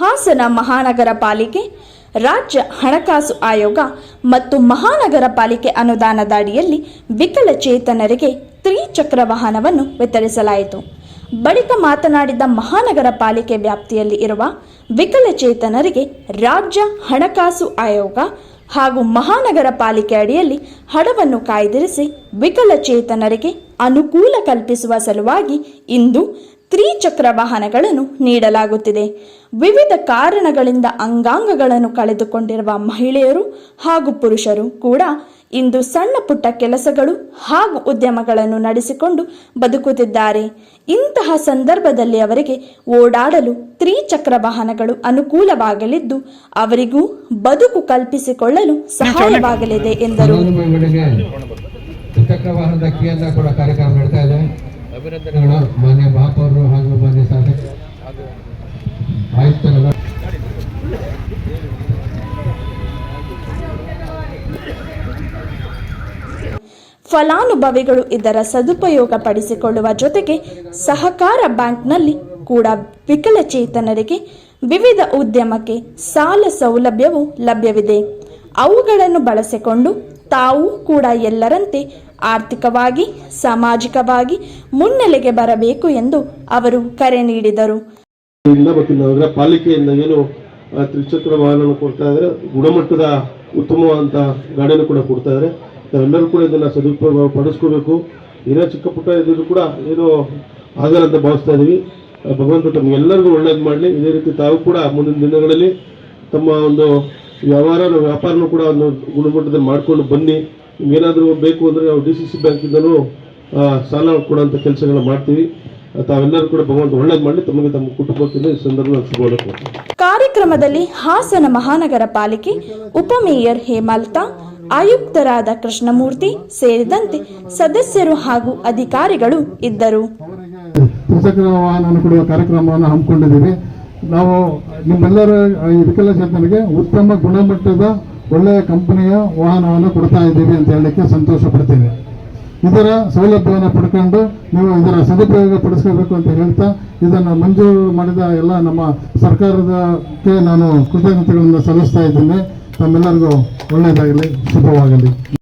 ಹಾಸನ ಮಹಾನಗರ ಪಾಲಿಕೆ, ರಾಜ್ಯ ಹಣಕಾಸು ಆಯೋಗ ಮತ್ತು ಮಹಾನಗರ ಪಾಲಿಕೆ ಅನುದಾನದ ಅಡಿಯಲ್ಲಿ ವಿಕಲಚೇತನರಿಗೆ ತ್ರಿಚಕ್ರ ವಾಹನವನ್ನು ವಿತರಿಸಲಾಯಿತು. ಬಳಿಕ ಮಾತನಾಡಿದ ಮಹಾನಗರ ಪಾಲಿಕೆ ವ್ಯಾಪ್ತಿಯಲ್ಲಿ ಇರುವ ವಿಕಲಚೇತನರಿಗೆ ರಾಜ್ಯ ಹಣಕಾಸು ಆಯೋಗ ಹಾಗೂ ಮಹಾನಗರ ಪಾಲಿಕೆ ಅಡಿಯಲ್ಲಿ ಹಣವನ್ನು ಕಾಯ್ದಿರಿಸಿ ವಿಕಲಚೇತನರಿಗೆ ಅನುಕೂಲ ಕಲ್ಪಿಸುವ ಸಲುವಾಗಿ ಇಂದು ತ್ರಿಚಕ್ರ ವಾಹನಗಳನ್ನು ನೀಡಲಾಗುತ್ತಿದೆ ವಿವಿಧ ಕಾರಣಗಳಿಂದ ಅಂಗಾಂಗಗಳನ್ನು ಕಳೆದುಕೊಂಡಿರುವ ಮಹಿಳೆಯರು ಹಾಗೂ ಪುರುಷರು ಕೂಡ ಇಂದು ಸಣ್ಣ ಪುಟ್ಟ ಕೆಲಸಗಳು ಹಾಗೂ ಉದ್ಯಮಗಳನ್ನು ನಡೆಸಿಕೊಂಡು ಬದುಕುತ್ತಿದ್ದಾರೆ ಇಂತಹ ಸಂದರ್ಭದಲ್ಲಿ ಅವರಿಗೆ ಓಡಾಡಲು ತ್ರಿಚಕ್ರ ವಾಹನಗಳು ಅನುಕೂಲವಾಗಲಿದ್ದು ಅವರಿಗೂ ಬದುಕು ಕಲ್ಪಿಸಿಕೊಳ್ಳಲು ಸಹಾಯವಾಗಲಿದೆ ಎಂದರು ಅಭಿನಂದನೆಗಳು. ಮಾನ್ಯ ಹಾಗೂ ಮಾನ್ಯ ಶಾಸಕ. ಆಯುಕ್ತರೆಲ್ಲ ಫಲಾನುಭವಿಗಳು ಇದರ ಸದುಪಯೋಗ ಪಡಿಸಿಕೊಳ್ಳುವ ಜೊತೆಗೆ ಸಹಕಾರ ಬ್ಯಾಂಕ್ನಲ್ಲಿ ಕೂಡ ವಿಕಲಚೇತನರಿಗೆ ವಿವಿಧ ಉದ್ಯಮಕ್ಕೆ ಸಾಲ ಸೌಲಭ್ಯವು ಲಭ್ಯವಿದೆ. ಅವುಗಳನ್ನು ಬಳಸಿಕೊಂಡು ತಾವು ಕೂಡ ಎಲ್ಲರಂತೆ ಆರ್ಥಿಕವಾಗಿ ಸಾಮಾಜಿಕವಾಗಿ ಮುನ್ನೆಲೆಗೆ ಬರಬೇಕು ಎಂದು ಅವರು ಕರೆ ನೀಡಿದರು. ಪಾಲಿಕೆಯಿಂದ ಏನು ತ್ರಿಚಕ್ರ ವಾಹನ ಕೊಡ್ತಾ ಇದ್ದಾರೆ. ಗುಣಮಟ್ಟದ ಉತ್ತಮವಾದಂಥ ಗಾಡಿಯನ್ನು ಕೂಡ ಕೊಡ್ತಾ ಇದ್ದಾರೆ. ನಾವೆಲ್ಲರೂ ಕೂಡ ಇದನ್ನ ಸದುಪಯೋಗ ಪಡಿಸ್ಕೋಬೇಕು ಏನೋ ಚಿಕ್ಕ ಪುಟ್ಟ ಇದ್ರೂ ಕೂಡ ಏನು ಆಗಲ್ಲ ಅಂತ ಭಾವಿಸ್ತಾ ಇದೀವಿ. ಆ, ಭಗವಂತ ತಮಗೆಲ್ಲರಿಗೂ ಒಳ್ಳೇದು ಮಾಡಲಿ. ಇದೇ ರೀತಿ ತಾವು ಕೂಡ ಮುಂದಿನ ದಿನಗಳಲ್ಲಿ ತಮ್ಮ ಒಂದು ವ್ಯವಹಾರ ವ್ಯಾಪಾರನೂ ಕೂಡ ಒಂದು ಗುಣಮಟ್ಟದಲ್ಲಿ ಮಾಡ್ಕೊಂಡು ಬನ್ನಿ. ಏನಾದರೂ ಬೇಕು ಅಂದರೆ ನಾವು ಡಿ ಸಿ ಸಿ ಬ್ಯಾಂಕಿಂದನೂ ಸಾಲ ಕೊಡೋಂಥ ಕೆಲಸಗಳನ್ನ ಮಾಡ್ತೀವಿ. ತಾವೆಲ್ಲರೂ ಕೂಡ ಭಗವಂತ ಒಳ್ಳೇದು ಮಾಡಿ ತಮಗೆ ತಮ್ಮ ಕುಟುಂಬಕ್ಕಿಂತ ಈ ಸಂದರ್ಭದಲ್ಲಿ ಶುಭ ಕಾರ್ಯಕ್ರಮದಲ್ಲಿ ಹಾಸನ ಮಹಾನಗರ ಪಾಲಿಕೆ ಉಪಮೇಯರ್ ಹೇಮಲತಾ ಆಯುಕ್ತರಾದ ಕೃಷ್ಣಮೂರ್ತಿ ಸೇರಿದಂತೆ ಸದಸ್ಯರು ಹಾಗೂ ಅಧಿಕಾರಿಗಳು ಇದ್ದರು. ತ್ರಿಚಕ್ರ ವಾಹನ ಕೊಡುವ ಕಾರ್ಯಕ್ರಮವನ್ನು ಹಮ್ಮಿಕೊಂಡಿದ್ದೀವಿ. ನಾವು ನಿಮ್ಮೆಲ್ಲರ ಇದಕ್ಕೆಲ್ಲ ವಿಕಲಚೇತನರಿಗೆ ಉತ್ತಮ ಗುಣಮಟ್ಟದ ಒಳ್ಳೆಯ ಕಂಪನಿಯ ವಾಹನವನ್ನು ಕೊಡ್ತಾ ಇದ್ದೀವಿ ಅಂತ ಹೇಳಲಿಕ್ಕೆ ಸಂತೋಷ ಪಡ್ತೇವೆ ಇದರ ಸೌಲಭ್ಯವನ್ನು ಪಡ್ಕೊಂಡು ನೀವು ಇದರ ಸದುಪಯೋಗ ಪಡಿಸ್ಕೋಬೇಕು ಅಂತ ಹೇಳ್ತಾ, ಇದನ್ನು ಮಂಜೂರು ಮಾಡಿದ ಎಲ್ಲ ನಮ್ಮ ಸರ್ಕಾರದಕ್ಕೆ ನಾನು ಕೃತಜ್ಞತೆಗಳನ್ನು ಸಲ್ಲಿಸ್ತಾ ಇದ್ದೇನೆ. ತಮ್ಮೆಲ್ಲರಿಗೂ ಒಳ್ಳೆಯದಾಗಲಿ, ಶುಭವಾಗಲಿ.